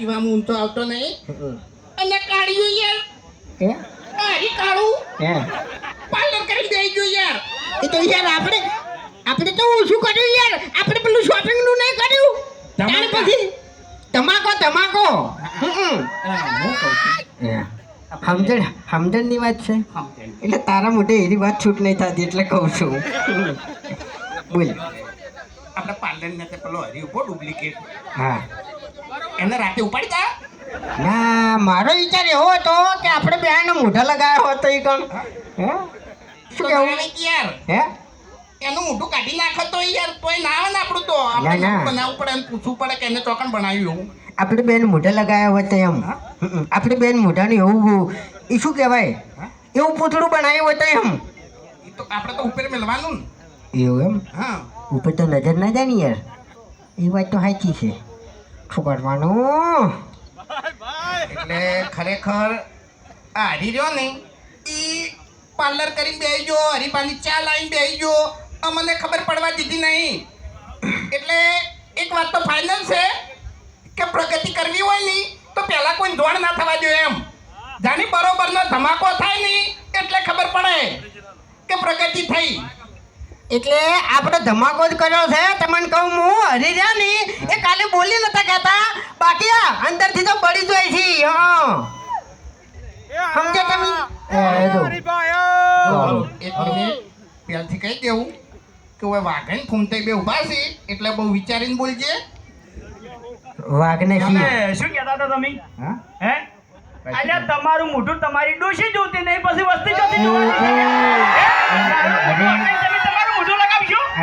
પીવામાં તો આવતો નહીં. અને કાઢ્યું યાર. હે? કાઢી કાઢું હે? પાર્લર કરી દઈ ગયું યાર. એ તો યાર આપણે આપણે તો ઓછું કર્યું યાર. આપણે પેલું શોપિંગનું નહીં કર્યું. ત્યાર પછી તમાકો તમાકો. હમ. હા, હું હે. સમજણ સમજણની વાત છે. એટલે તારા મોઢે એની વાત છૂટ નહીં થતી એટલે કહું છું. બોલ. આપણે પાર્લર ને પેલો હરી ઊભો ડુપ્લિકેટ. હા. એને રાતે ઉપાડી ના મારો વિચાર એવો હતો કે આપણે બેનો મોઢા લગાવ્યો હોત એ કણ. હે? શું કેવું? યાર. હે? એનું મોઢું કાઢી નાખો તો યાર તોય ના આવે ને આપણું તો. આપણે બનાવવું પડે એમ પૂછવું પડે કે એને ચોકન બનાવ્યું એવું આપણે બેન મોઢા લગાવ્યા હોત તો એમ. આપણે બેન મોઢાને એવું એ શું કહેવાય? એવું પૂતળું બનાવ્યું હોત એમ. એ તો આપણે તો ઉપર મેળવાનું એવું એમ? હા. ઉપર તો નજર ના જાય ને યાર. એ વાત તો સાચી છે. શું કરવાનું એટલે ખરેખર આ હરી રહ્યો ને એ પાર્લર કરીને બેસી ગયો હરીપાની ચા લાવીને બેસી ગયો અમને ખબર પડવા દીધી નહીં. એટલે એક વાત તો ફાઇનલ છે, કે પ્રગતિ કરવી હોય નહીં તો પહેલાં કોઈ ધોણ ના થવા જોઈએ એમ. જાની બરોબરનો ધમાકો થાય નહીં એટલે ખબર પડે કે પ્રગતિ થઈ. એટલે આપણે ધમાકો જ કર્યો છે. તમને કહું હું હરી રહ્યા ને? એ કાલે બોલી નતા કહેતા. બાકી આ અંદરથી તો પડી જાય છે. હા. સમજે તમે? એક મિનિટ. પહેલથી કહી દેવું કે હવે વાઘણ ફૂમતે બે ઊભા છે એટલે બહુ વિચારીને બોલજે. વાઘને શું કહેતા હતા તમે? હે? અલ્યા તમારું મોઢું તમારી ડોશી જોતી નહીં પછી વસ્તી જોતી જોવાની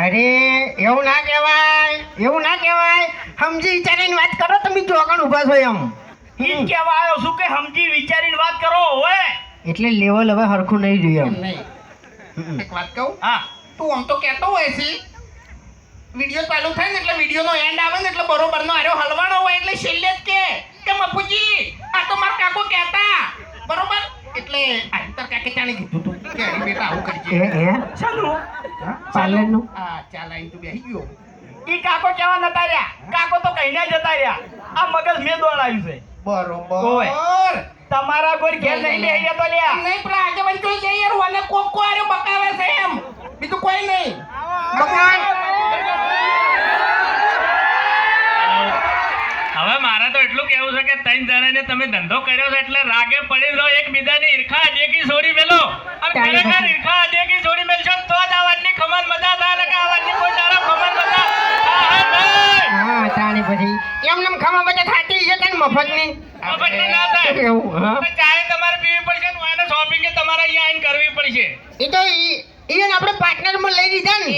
અરે એવું ના કહેવાય એવું ના કહેવાય. સમજી વિચારીને વાત કરો તમે ચોકણ ઊભા છો એમ. જ કહેવા આવ્યો છું કે સમજી વિચારીને વાત કરો હોય એટલે લેવલ હવે હરખું નહીં જોઈએ એમ. એક વાત કહું? હા. તું આમ તો કહેતો હોય છે. વિડિયો ચાલુ થાય ને એટલે વિડીયોનો એન્ડ આવે ને એટલે બરોબરનો આર્યો હલવાનો હોય એટલે છેલ્લે જ કે. કે મફુજી આ તો માર કાકો કહેતા. બરોબર? એટલે આ તર કાકે ચાણે કીધું તું. કે બેટા આવું કરજે એ એ હા? પાર્લરનું આ ચા લાઈન તું બેસી ગયો. ઈ કાકો કેવા નતા રહ્યા? કાકો તો કહીને જતા રહ્યા. આ મગજ મેં દોડાવ્યું છે. બરોબર. તમારા કોઈ ઘેર નહીં બેહી ગયા તો લ્યા. નહીં પેલા આગેવાન કોઈ જઈએ યાર. કોક કો બકાવે છે એમ. બીજું કોઈ નહીં. ભગવાન હવે મારે તો એટલું કેવું છે કે ત્રણ જણાને તમે ધંધો કર્યો છે એટલે રાગે પડી લો એક બીજાની ઈર્ખા અડેકી છોડી મેલો. અને ખરેખર છે. ઈર્ખા અડેકી છોડી મેલશો. તો જ ખમણ મજા થાય કે આ કોઈ દાડો ખમણ મજા હા તાણી પછી એમ નમ ખાવા બધા થાતી છે તને મફતની. મફતની ના થાય. એવું હા. ચાય તમારે પીવી પડશે ને વાયને shopping એ તમારે અહીંયા આવીને કરવી પડશે. એ તો ઈ- આપણે પાર્ટનરમાં લઈ લીધા ને.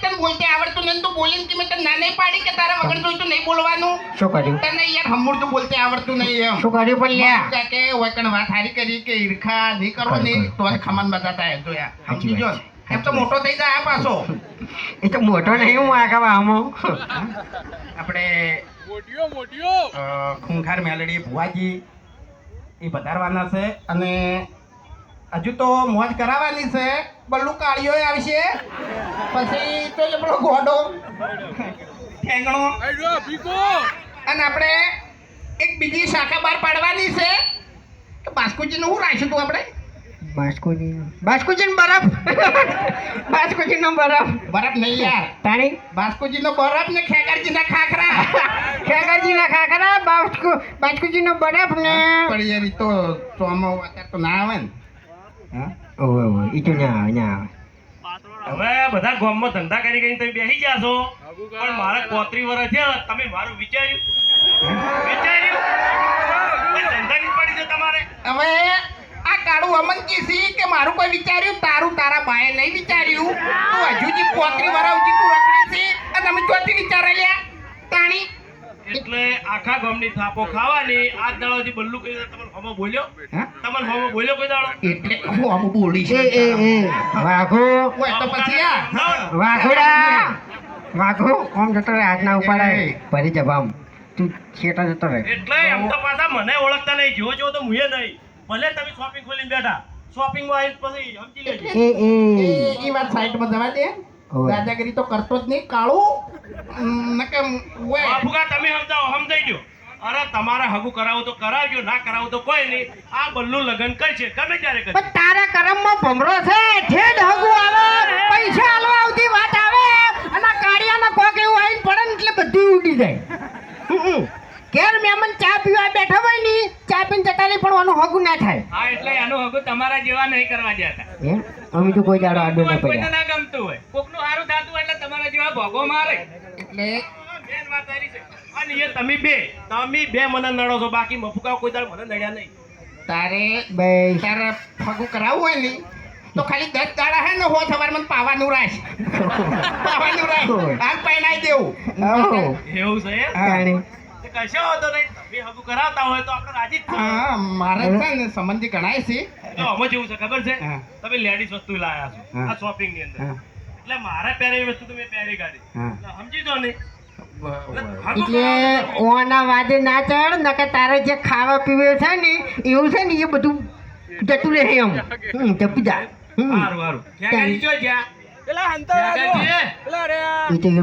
તને બોલતે આવડતું નહીં તો બોલીને કે મેં તને ના નહીં પાડી કે તારા વગર જોઈતું નહીં બોલવાનું? શું કર્યું? તને યાર હમુરતું બોલતે આવડતું નહીં એમ. શું કર્યું પણ લ્યા? કે કે ઓય કણ વાત હારી કરી કે ઈર્ખા નહીં કરો નહીં તો ખમન ખમણ બધા થાય. તો યાર સમજી જો? એમ તો મોટો થઈ જાય આ પાછો. એ તો મોટો નહીં હું આગળ આમો આપણે ખૂંખાર મેલડી ભુવાજી એ વધારવાના છે અને હજુ તો મોજ કરાવવાની છે. બલ્લુ કાળીઓ આવશે પછી તો એ પેલો ગોડો ઠેંગણો. અને આપણે એક બીજી શાખા બહાર પાડવાની છે. કે બાસ્કુજીનું શું રાખ્યું તું આપણે? બાસ્કુજી. બાસ્કુજી બરફ. બાસ્કોજી નો બરફ. બરફ નહીં યાર. તાણી બાસ્કુજીનો બરફ ને ખેગારજીના ખાખરા. ખેગરજી ના ખાખરા બાસ્કો બાસ્કોજી નો બરફ ને. પણ યાર તો ચોમો અત્યારે તો ના આવે ને. હા? ઓવે ઓવે ઈ તો ના આવે ના આવે. હવે બધા ગામમાં ધંધા કરી કરીને તમે બેસી જાશો પણ મારા પોત્રી વર્ષ છે તમે મારું વિચાર્યું. વિચાર્યું કોઈ ધંધાની પડી છે તમારે હવે કાળું અમન કીસી કે મારું કોઈ વિચાર્યું? તારું તારા બાએ નહીં વિચાર્યું. તું હજુ જે પોતરી વરાવ તું રખડી છે. અને તમે ચોથી વિચારે લ્યા? તાણી? એટલે આખા ગામની થાપો ખાવાની. આજ દાડોથી બલ્લુ કઈ તમને હમો બોલ્યો? તમને હમો બોલ્યો કોઈ દાડો? એટલે હું આમ બોલી છે એ એ. વાઘો. ઓય તો પછી આ? વાઘોડા. વાઘો આમ જતો રે આજના ઉપાડાય ભરી જવામ તું છેટા જતો રે એટલે એમ તો પાછા મને ઓળખતા નહીં. જો જો તો મુએ નહીં. ભલે તમે શોપિંગ ખોલીને બેઠા. શોપિંગમાં આવીને પછી સમજી લેજો. એ એ એ ઈ વાત જવા દે. દાદાગીરી તો કરતો જ નહીં. કાળું નકે ઓય બાપુકા તમે સમજાવો સમજાઈ ગયો. અરે તમારે હગુ કરાવું તો કરાવજો ના કરાવું તો કોઈ નહીં. આ બલ્લુ લગ્ન કરશે ગમે ત્યારે પણ તારા કરમમાં ભમરો છે. ઠેડ હગુ આવે પૈસા આલવા આવતી વાત આવે. અને કાળિયાના કોક એવું આવીને પડે ને એટલે બધું ઉડી જાય. ઘેર મહેમાન ચા પીવા બેઠા હોય ને ચા પીને જતા નહીં પણ આનું હગું ના થાય. હા એટલે આનું હગું તમારા જેવા નહીં કરવા જતા અમે તો કોઈ દાડો આડો ના કોઈને પડ્યા. ના ગમતું હોય. કોકનું સારું થતું એટલે તમારા જેવા ભોગો મારે. એટલે અને એ તમે બે. તમે બે મને નડો છો બાકી મફુકા કોઈ દાડો મને નડ્યા નહીં. તારે બે. તારે ફગું કરાવવું હોય ને તો ખાલી દસ દાડા હે ને હો સવાર મને પાવાનું રાખ. પાવાનું રાખ. હાલ પૈણાઈ દેવું. એવું છે કશો વાંધો નહીં. તમે હગું કરાવતા હોય તો આપણે રાજી જ છીએ. હા મારે છે ને સંબંધી ગણાય છે. તો આમાં જેવું છે ખબર છે? હા. તમે લેડીઝ વસ્તુ લાયા છો હા. આ શોપિંગની અંદર. હા, એટલે મારે પહેરેલી વસ્તુ તમે પહેરી કાઢી. હા. એટલે સમજી દો ને એટલે ઓના વાદે ના ચડ નકર તારે જે ખાવા પીવે છે ને એવું છે ને એ બધું જતું રહે એમ. હમ જપી જા હમ. હારું હારું. ક્યાં ગાડી જો જ્યાં પેલા હંતા ક્યાં ગાડી છે? પેલા રે એ તો